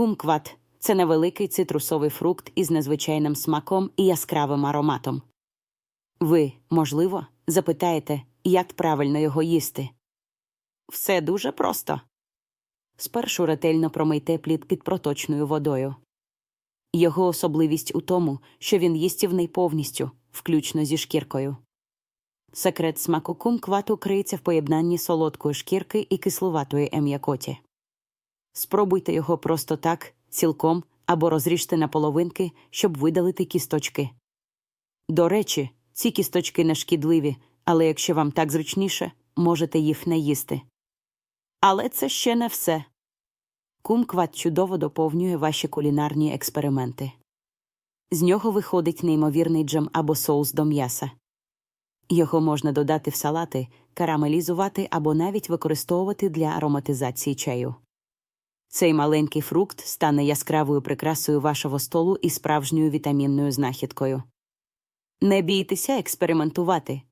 Кумкват це невеликий цитрусовий фрукт із незвичайним смаком і яскравим ароматом. Ви, можливо, запитаєте, як правильно його їсти. Все дуже просто. Спершу ретельно промийте плід під проточною водою. Його особливість у тому, що він їстівний повністю, включно зі шкіркою. Секрет смаку кумквату криється в поєднанні солодкої шкірки і кислуватої ем'якоті. Спробуйте його просто так, цілком або розріжте на половинки, щоб видалити кісточки. До речі, ці кісточки не шкідливі, але якщо вам так зручніше, можете їх не їсти. Але це ще не все. Кумкват чудово доповнює ваші кулінарні експерименти. З нього виходить неймовірний джем або соус до м'яса. Його можна додати в салати, карамелізувати або навіть використовувати для ароматизації чаю. Цей маленький фрукт стане яскравою прикрасою вашого столу і справжньою вітамінною знахідкою. Не бійтеся експериментувати.